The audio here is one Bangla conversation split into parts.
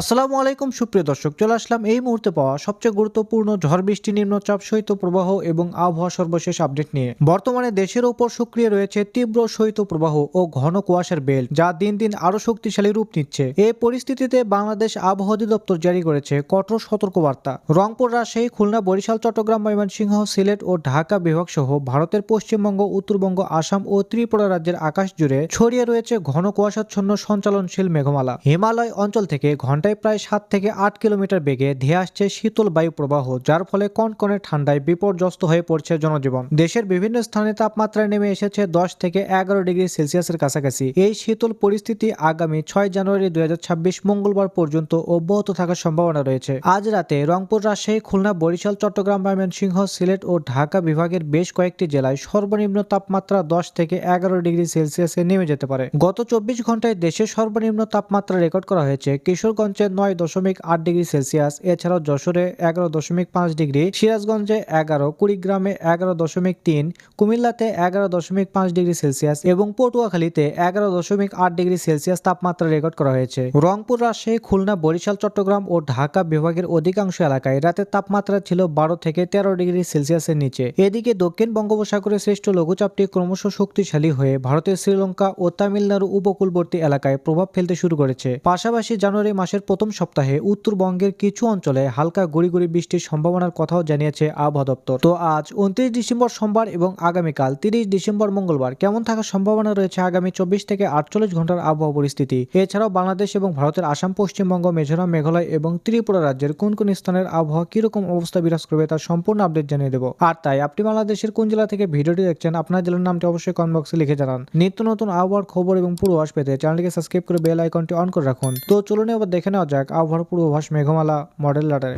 আসসালামু আলাইকুম, সুপ্রিয় দর্শক, চলে আসলাম এই মুহূর্তে পাওয়া সবচেয়ে গুরুত্বপূর্ণ ঝড় বৃষ্টি নিম্নচাপ শৈত্য প্রবাহ এবং আবহাওয়া সর্বশেষ আপডেট নিয়ে। বর্তমানে দেশের ওপর সক্রিয় রয়েছে তীব্র শৈত্য প্রবাহ ও ঘন কুয়াশার বেল, যা দিন দিন আরও শক্তিশালী রূপ নিচ্ছে। এই পরিস্থিতিতে বাংলাদেশ আবহাওয়া অধিদপ্তর জারি করেছে কঠোর সতর্কবার্তা। রংপুর, রাজশাহী, খুলনা, বরিশাল, চট্টগ্রাম, ময়মনসিংহ, সিলেট ও ঢাকা বিভাগ সহ ভারতের পশ্চিমবঙ্গ, উত্তরবঙ্গ, আসাম ও ত্রিপুরা রাজ্যের আকাশ জুড়ে ছড়িয়ে রয়েছে ঘন কুয়াশাচ্ছন্ন সঞ্চালনশীল মেঘমালা। হিমালয় অঞ্চল থেকে ঘন্টায় প্রায় সাত থেকে আট কিলোমিটার বেগে ধেয়ে আসছে শীতল বায়ু প্রবাহ যার ফলে কনকনে ঠান্ডায় বিপর্যস্ত হয়ে পড়ছে জনজীবন। দেশের বিভিন্ন স্থানে তাপমাত্রা নেমে এসেছে দশ থেকে এগারো ডিগ্রি সেলসিয়াসের কাছাকাছি। এই শীতল পরিস্থিতি আগামী ছয় জানুয়ারি দুই মঙ্গলবার পর্যন্ত অব্যাহত থাকার সম্ভাবনা রয়েছে। আজ রাতে রংপুর, রাজশাহী, খুলনা, বরিশাল, চট্টগ্রাম, ময়মনসিংহ, সিলেট ও ঢাকা বিভাগের বেশ কয়েকটি জেলায় সর্বনিম্ন তাপমাত্রা দশ থেকে এগারো ডিগ্রি সেলসিয়াসে নেমে যেতে পারে। গত চব্বিশ ঘন্টায় দেশে সর্বনিম্ন তাপমাত্রা রেকর্ড করা হয়েছে কিশোরগঞ্জে নয় দশমিক আট ডিগ্রি সেলসিয়াস। এছাড়াও যশোরে এগারো দশমিক পাঁচ ডিগ্রি, সিরাজগঞ্জে এগারো, কুড়িগ্রামে এগারো দশমিক তিন, কুমিল্লাতে এগারো দশমিক পাঁচ ডিগ্রি সেলসিয়াস এবং পটুয়াখালীতে এগারো দশমিক আট ডিগ্রি সেলসিয়াস তাপমাত্রা রেকর্ড করা হয়েছে। রংপুর, রাজশাহী, খুলনা, বরিশাল, চট্টগ্রাম ও ঢাকা বিভাগের অধিকাংশ এলাকায় রাতের তাপমাত্রা ছিল বারো থেকে তেরো ডিগ্রি সেলসিয়াসের নিচে। এদিকে দক্ষিণ বঙ্গোপসাগরে সৃষ্ট লঘুচাপটি ক্রমশ শক্তিশালী হয়ে ভারতের শ্রীলঙ্কা ও তামিলনাড়ু উপকূলবর্তী এলাকায় প্রভাব ফেলতে শুরু করেছে। পাশাপাশি জানুয়ারি মাসের প্রথম সপ্তাহে উত্তরবঙ্গের কিছু অঞ্চলে হালকা গুড়ি গুড়ি বৃষ্টির সম্ভাবনার কথাও জানিয়েছে আবহাওয়া দপ্তর। তো আজ উনত্রিশ ডিসেম্বর সোমবার এবং আগামীকাল তিরিশ ডিসেম্বর মঙ্গলবার কেমন থাকার সম্ভাবনা রয়েছে আগামী চব্বিশ থেকে আটচল্লিশ ঘণ্টার আবহাওয়া পরিস্থিতি? এছাড়াও বাংলাদেশ এবং ভারতের আসাম, পশ্চিমবঙ্গ, মিজোরাম, মেঘালয় এবং ত্রিপুরা রাজ্যের কোন কোন স্থানের আবহাওয়া কীরকম অবস্থা বিরাজ করবে তার সম্পূর্ণ আপডেট জানিয়ে দেবো। আর তাই আপনি বাংলাদেশের কোন জেলা থেকে ভিডিওটি দেখছেন আপনার জেলার নামটি অবশ্যই কমেন্ট বক্সে লিখে জানান। নিত্য নতুন আবহাওয়ার খবর এবং পূর্বাভাস পেতে চ্যানেলটিকে সাবস্ক্রাইব করে বেল আইকনটি অন করে রাখুন। তো চলুন এবার দেখে নেওয়া যাক। আবহাওয়ার পূর্বাভাস মেঘমালা, মডেল লাটারে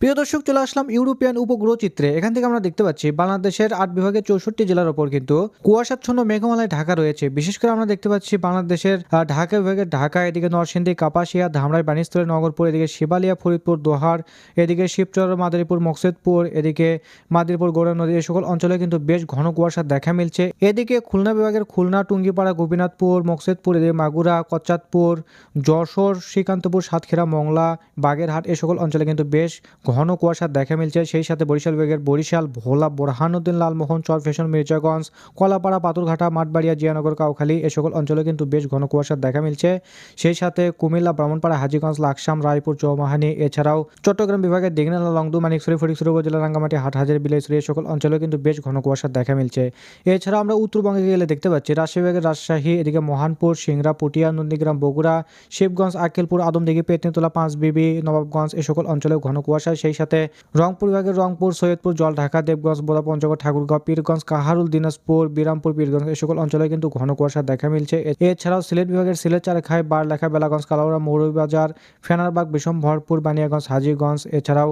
প্রিয় দর্শক, চলে আসলাম ইউরোপিয়ান উপগ্রহ চিত্রে। এখান থেকে আমরা দেখতে পাচ্ছি, বাংলাদেশের আট বিভাগের চৌষট্টি জেলার ওপর কিন্তু কুয়াশাচ্ছন্ন মেঘমালায় ঢাকা রয়েছে। বিশেষ করে আমরা দেখতে পাচ্ছি, বাংলাদেশের ঢাকা বিভাগের ঢাকা, এদিকে নরসিংদী, কাপাসিয়া, ধামরাই বানিস্তরে নগরপুর, এদিকে শিবালিয়া, ফরিদপুর, দোহার, এদিকে শিবচর, মাদারীপুর, মকসেদপুর, এদিকে মাদারীপুর, গৌড়া নদী, এই সকল অঞ্চলে কিন্তু বেশ ঘন কুয়াশা দেখা মিলছে। এদিকে খুলনা বিভাগের খুলনা, টুঙ্গিপাড়া, গোপীনাথপুর, মকসেদপুর, এদিকে মাগুরা কচ্চাদপুর যশোর, শ্রীকান্তপুর সাতক্ষীরা, মংলা, বাগেরহাট এই সকল অঞ্চলে কিন্তু বেশ ঘন কুয়াশা দেখা মিলছে। সেই সাথে বরিশাল বিভাগের বরিশাল, ভোলা, বোরহানুদ্দিন, লালমোহন চরফেশন মির্জাগঞ্জ, কলাপাড়া, পাথরঘাটা, মাঠবাড়িয়া, জিয়ানগর, কাউখালী এ সকল অঞ্চলে কিন্তু বেশ ঘন কুয়াশা দেখা মিলছে। সেই সাথে কুমিল্লা, ব্রাহ্মণপাড়া, হাজিগঞ্জ, লাকসাম, রায়পুর, চৌমাহানি এছাড়াও চট্টগ্রাম বিভাগের দিঘনালা লংদু, মানিকছড়ি ফটিকছড়ি উপজেলা, রাঙ্গামাটি, হাটহাজারি বিলাইছড়ি এই সকল অঞ্চলে কিন্তু বেশ ঘন কুয়াশা দেখা মিলছে। এছাড়া আমরা উত্তরবঙ্গে গেলে দেখতে পাচ্ছি, রাজশাহী বিভাগের রাজশাহী, এদিকে মহানপুর, সিংড়া, পুটিয়া, নন্দীগ্রাম, বগুড়া, শিবগঞ্জ আকেলপুর আদমদিঘি পেতনিতলা পাঁচ বিবি নবাবগঞ্জ এই সকল অঞ্চলেও ঘন কুয়াশা। সেই সাথে রংপুর বিভাগের রংপুর, সৈয়দপুর জল ঢাকা দেবগঞ্জ বোদা পঞ্চগড়, ঠাকুরগাঁও, পীরগঞ্জ, কাহারুল, দিনাজপুর, বিরামপুর, পীরগঞ্জ এই সকল অঞ্চলে কিন্তু ঘন কুয়াশা দেখা মিলছে। এছাড়াও সিলেট বিভাগের সিলেট, চারখাই, বারলেখা, বেলাগঞ্জ কালাউড়া মৌলভীবাজার, ফেনারবাগ বিষম ভরপুর বানিয়াগঞ্জ, হাজিগঞ্জ, এছাড়াও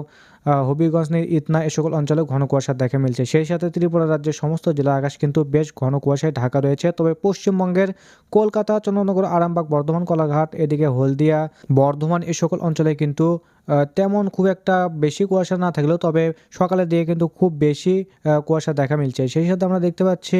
হবিগঞ্জ ইতনা এ সকল অঞ্চলে ঘন কুয়াশা দেখা মিলছে। সেই সাথে ত্রিপুরা রাজ্যের সমস্ত জেলা আকাশ কিন্তু বেশ ঘন কুয়াশায় ঢাকা রয়েছে। তবে পশ্চিমবঙ্গের কলকাতা, চন্দ্রনগর, আরামবাগ, বর্ধমান, কলাঘাট, এদিকে হলদিয়া, বর্ধমান এই সকল অঞ্চলে কিন্তু তেমন খুব একটা বেশি কুয়াশা না থাকলেও তবে সকালের দিকে কিন্তু খুব বেশি কুয়াশা দেখা মিলছে। সেই সাথে আমরা দেখতে পাচ্ছি,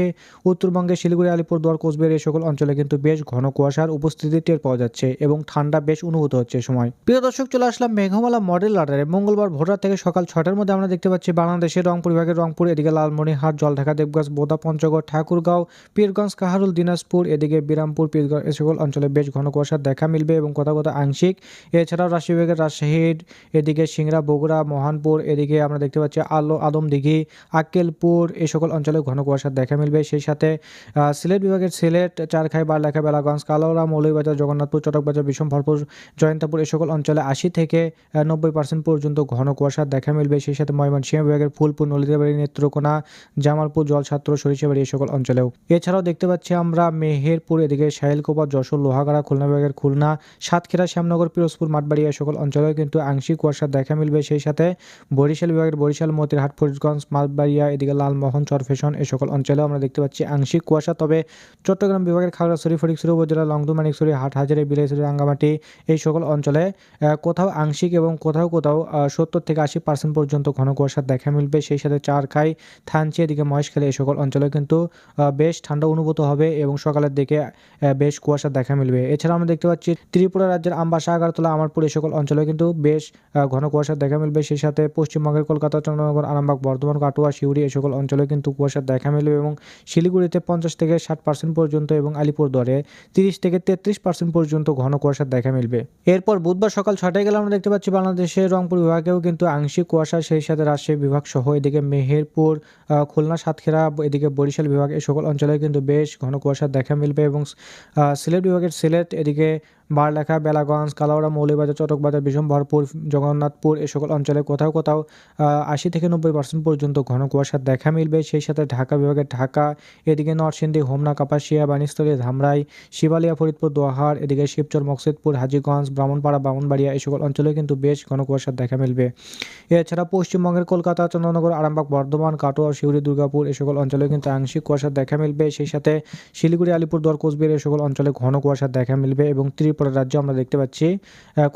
উত্তরবঙ্গের শিলিগুড়ি, আলিপুরদুয়ার, কোচবিহার এই সকল অঞ্চলে কিন্তু বেশ ঘন কুয়াশার উপস্থিতি টের পাওয়া যাচ্ছে এবং ঠান্ডা বেশ অনুভূত হচ্ছে সময়। প্রিয় দর্শক, চলে আসলাম মেঘমালা মডেল লাটারে মঙ্গলবার থেকে সকাল ছটার মধ্যে আমরা দেখতে পাচ্ছি বাংলাদেশের রংপুর বিভাগের রংপুর, এদিকে লালমনিরহাট, জলঢাকা দেবগঞ্জ বোদা, পঞ্চগড়, ঠাকুরগাঁও, পীরগঞ্জ, কাহারুল, দিনাজপুর, এদিকে বিরামপুর, পীরগঞ্জ এই সকল অঞ্চলে বেশ ঘন কুয়াশার দেখা মিলবে এবং কোথাও কোথাও আংশিক। এছাড়াও রাজশাহী বিভাগের রাজশাহীর এদিকে সিংড়া, বগুড়া, মহানপুর, এদিকে আমরা দেখতে পাচ্ছি আলো, আদমদিঘি, আক্কেলপুর এ সকল অঞ্চলে ঘন কুয়াশার দেখা মিলবে। সেই সাথে সিলেট বিভাগের সিলেট, চারখাই, বারলেখা, বেলাগঞ্জ কালাউড়া মৌলভীবাজার, জগন্নাথপুর, চটকবাজার বিষম ভরপুর জয়ন্তপুর এ সকল অঞ্চলে আশি থেকে নব্বই পার্সেন্ট পর্যন্ত ঘন কুয়াশার দেখা মিলবে, সেই সাথে ময়মনসিংহ বিভাগের ফুলপুর, নলিতাবাড়ি, নেত্রকোনা, জামালপুর, জলছাত্র, সরিষাবাড়ি এই সকল অঞ্চলেও। এছাড়াও দেখতে পাচ্ছি আমরা মেহেরপুর, এদিকে শাহেলকোপা যশোর, লোহাগাড়া, খুলনা বিভাগের খুলনা, সাতক্ষীরা, শ্যামনগর, পিরোজপুর, মাঠবাড়ি এই সকল অঞ্চলেও কিন্তু আংশিক কুয়াশার দেখা মিলবে, সেই সাথে বরিশাল বিভাগের বরিশাল, মতিরহাট, ফরিদগঞ্জ, মাঠবাড়িয়া, এদিকে লালমোহন, চরফেশন এই সকল অঞ্চলেও আমরা দেখতে পাচ্ছি আংশিক কুয়াশা। তবে চট্টগ্রাম বিভাগের খাগড়াছড়ি ফটিকছড়ি উপজেলা, লংদু, মানিকছড়ি, হাটহাজারি বিলাইছড়ি রাঙ্গামাটি এই সকল অঞ্চলে কোথাও আংশিক এবং কোথাও কোথাও সত্তর থেকে আশি পার্সেন্ট পর্যন্ত ঘন কুয়াশা দেখা মিলবে। সেই সাথে চারখাই থানচি, এদিকে মহেশখালী এই সকল অঞ্চলে কিন্তু বেশ ঠান্ডা অনুভূত হবে এবং সকালের দিকে বেশ কুয়াশা দেখা মিলবে। এছাড়া আমরা দেখতে পাচ্ছি ত্রিপুরা রাজ্যের আমবাসা, আগরতলা, আমারপুর এই সকল অঞ্চলে কিন্তু বেশ ঘন কুয়াশা দেখা মিলবে। সেই সাথে পশ্চিমবঙ্গের কলকাতা, চন্দ্রনগর, আরামবাগ, বর্ধমান, কাটোয়া শিউরি এই সকল অঞ্চলে কিন্তু কুয়াশা দেখা মিলবে এবং শিলিগুড়িতে পঞ্চাশ থেকে ষাট পার্সেন্ট পর্যন্ত এবং আলিপুরদুয়ারে তিরিশ থেকে তেত্রিশ পার্সেন্ট পর্যন্ত ঘন কুয়াশা দেখা মিলবে। এরপর বুধবার সকাল ছটায় গেলে আমরা দেখতে পাচ্ছি বাংলাদেশের রংপুর বিভাগেও কিন্তু আংশিক কুয়াশা, সেই সাথে রাজশাহী বিভাগ সহ এদিকে মেহেরপুর খুলনা, সাতক্ষীরা, এদিকে বরিশাল বিভাগ এই সকল অঞ্চলে কিন্তু বেশ ঘন কুয়াশা দেখা মিলবে এবং সিলেট বিভাগের সিলেট এদিকে বারলেখা, বেলাগঞ্জ কালাউড়া মৌলিবাজার চটকবাজার বিশম্বরপুর জগন্নাথপুর এ সকল অঞ্চলে কোথাও কোথাও আশি থেকে নব্বই পার্সেন্ট পর্যন্ত ঘন কুয়াশা দেখা মিলবে। সেই সাথে ঢাকা বিভাগের ঢাকা, এদিকে নরসিংদী, হোমনা, কাপাসিয়া বানিস্তলী ধামরাই, শিবালিয়া, ফরিদপুর দোহার এদিকে শিবচর, মকসিদপুর, হাজিগঞ্জ, ব্রাহ্মণপাড়া, বামনবাড়িয়া এই সকল অঞ্চলে কিন্তু বেশ ঘন কুয়াশা দেখা মিলবে। এছাড়া পশ্চিমবঙ্গের কলকাতা চন্দ্রনগর আরামবাগ, বর্ধমান, কাটোয়া, শিউরি, দুর্গাপুর এ সকল অঞ্চলে কিন্তু আংশিক কুয়াশা দেখা মিলবে। সেই সাথে শিলিগুড়ি, আলিপুরদুয়ার, কোচবিহার এ সকল অঞ্চলে ঘন কুয়াশা দেখা মিলবে এবং ত্রিপুরা রাজ্যে আমরা দেখতে পাচ্ছি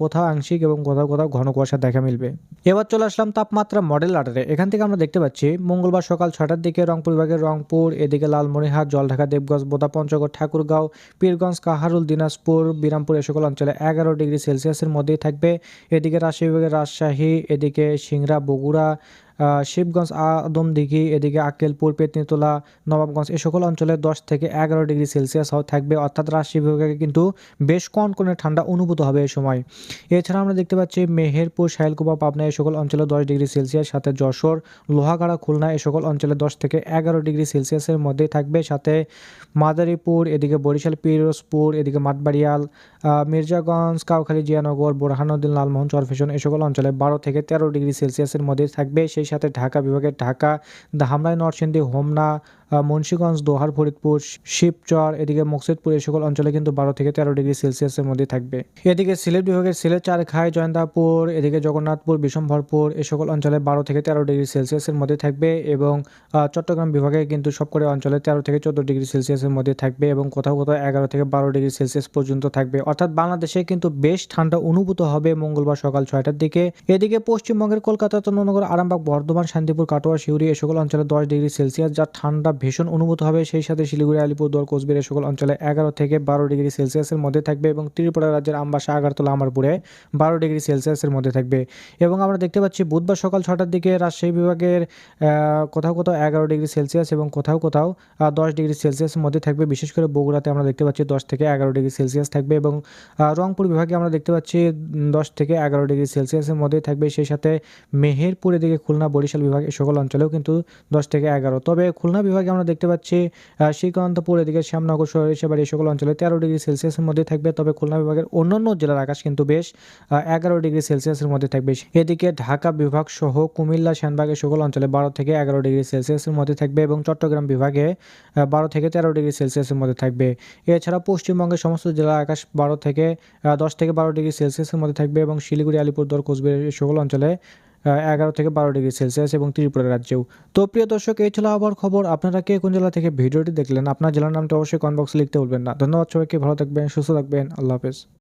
কোথাও আংশিক এবং কোথাও কোথাও ঘন কুয়াশা দেখা মিলবে। এবার চলে আসলাম তাপমাত্রা মডেল আর্ডারে এখান থেকে আমরা দেখতে পাচ্ছি, মঙ্গলবার সকাল ছটার দিকে রংপুর বিভাগের রংপুর, এদিকে লালমনিরহাট, জলঢাকা, দেবগঞ্জ বোদা পঞ্চগড় ঠাকুরগাঁও, পীরগঞ্জ, কাহারুল, দিনাজপুর, বিরামপুর এ সকল অঞ্চলে এগারো ডিগ্রি সেলসিয়াসের মধ্যেই থাকবে। এদিকে রাজশাহী বিভাগের রাজশাহী, এদিকে সিংড়া, বগুড়া শিবগঞ্জ আদমদিঘি এদিকে আক্কেলপুর, পেতনিতলা, নবাবগঞ্জ এ সকল অঞ্চলে দশ থেকে এগারো ডিগ্রি সেলসিয়াস থাকবে। অর্থাৎ রাজশাহী বিভাগে কিন্তু বেশ কনকনে ঠান্ডা অনুভূত হবে এই সময়। এছাড়া আমরা দেখতে পাচ্ছি মেহেরপুর শাইলকুপা পাবনা এই সকল অঞ্চলে দশ ডিগ্রি সেলসিয়াস, সাথে যশোর, লোহাগাড়া, খুলনা এ সকল অঞ্চলে দশ থেকে এগারো ডিগ্রি সেলসিয়াসের মধ্যে থাকবে। সাথে মাদারীপুর, এদিকে বরিশাল, পিরোজপুর, এদিকে মাঠবাড়িয়াল মির্জাগঞ্জ, কাউখালী, জিয়ানগর বোরহানুদ্দিন লালমোহন, চরফেশন এই সকল অঞ্চলে বারো থেকে তেরো ডিগ্রি সেলসিয়াসের মধ্যে থাকবে। সেই সাথে ঢাকা বিভাগের ঢাকা ধামরাই নরসিংদী হোমনা মুন্সিগঞ্জ, দোহার, ফরিদপুর, শিবচর, এদিকে মকসিদপুর এই সকল অঞ্চলে কিন্তু বারো থেকে তেরো ডিগ্রি সেলসিয়াসের মধ্যে থাকবে। এদিকে সিলেট বিভাগের সিলেট চারখাই জয়ন্তাপুর, এদিকে জগন্নাথপুর, বিশম্ভরপুর এই সকল অঞ্চলে বারো থেকে তেরো ডিগ্রি সেলসিয়াসের মধ্যে থাকবে এবং চট্টগ্রাম বিভাগে কিন্তু সবকটি অঞ্চলে তেরো থেকে চোদ্দ ডিগ্রি সেলসিয়াসের মধ্যে থাকবে এবং কোথাও কোথাও এগারো থেকে বারো ডিগ্রি সেলসিয়াস পর্যন্ত থাকবে। অর্থাৎ বাংলাদেশে কিন্তু বেশ ঠান্ডা অনুভূত হবে মঙ্গলবার সকাল ছয়টার দিকে। এদিকে পশ্চিমবঙ্গের কলকাতা, চন্দ্রনগর, আরামবাগ, বর্ধমান, শান্তিপুর, কাটোয়া শিউরি এই সকল অঞ্চলে দশ ডিগ্রি সেলসিয়াস, যা ঠান্ডা ভীষণ অনুভূত হবে। সেই সাথে শিলিগুড়ি, আলিপুরদুয়ার, কোচবিহার এই সকল অঞ্চলে এগারো থেকে বারো ডিগ্রি সেলসিয়াসের মধ্যে থাকবে এবং ত্রিপুরা রাজ্যের আমবাসা, আগারতলা, আমারপুরে বারো ডিগ্রি সেলসিয়াসের মধ্যে থাকবে। এবং আমরা দেখতে পাচ্ছি বুধবার সকাল ছটার দিকে রাজশাহী বিভাগের কোথাও কোথাও এগারো ডিগ্রি সেলসিয়াস এবং কোথাও কোথাও দশ ডিগ্রি সেলসিয়াসের মধ্যে থাকবে। বিশেষ করে বগুড়াতে আমরা দেখতে পাচ্ছি দশ থেকে এগারো ডিগ্রি সেলসিয়াস থাকবে এবং রংপুর বিভাগে আমরা দেখতে পাচ্ছি দশ থেকে এগারো ডিগ্রি সেলসিয়াসের মধ্যে থাকবে। সেই সাথে মেহেরপুরের দিকে খুলনা, বরিশাল বিভাগ সকল অঞ্চলেও কিন্তু দশ থেকে এগারো। তবে খুলনা বিভাগে আমরা দেখতে পাচ্ছি শ্রীকান্তপুর, এদিকে শ্যামনগর শহর সরিষাবাড়ি এই সকল অঞ্চলে তেরো ডিগ্রি সেলসিয়াসের মধ্যে থাকবে। তবে খুলনা বিভাগের অন্যান্য জেলার আকাশ কিন্তু বেশ এগারো ডিগ্রি সেলসিয়াসের মধ্যে থাকবে। এদিকে ঢাকা বিভাগ সহ কুমিল্লা এই সকল অঞ্চলে বারো থেকে এগারো ডিগ্রি সেলসিয়াসের মধ্যে থাকবে এবং চট্টগ্রাম বিভাগে বারো থেকে তেরো ডিগ্রি সেলসিয়াসের মধ্যে থাকবে। এছাড়া পশ্চিমবঙ্গের সমস্ত জেলার আকাশ বারো থেকে দশ থেকে বারো ডিগ্রি সেলসিয়াসের মধ্যে থাকবে এবং শিলিগুড়ি, আলিপুরদুয়ার কোচবিহার সকল অঞ্চলে এগারো থেকে বারো ডিগ্রি সেলসিয়াস এবং ত্রিপুরা রাজ্যেও। তো প্রিয় দর্শক, এই ছিল আবার খবর। আপনারা কে কোন জেলা থেকে ভিডিওটি দেখলেন, আপনার জেলার নামটা অবশ্যই কমেন্ট বক্সে লিখতে বলবেন না। ধন্যবাদ সবাইকে, ভালো থাকবেন, সুস্থ থাকবেন, আল্লাহ হাফেজ।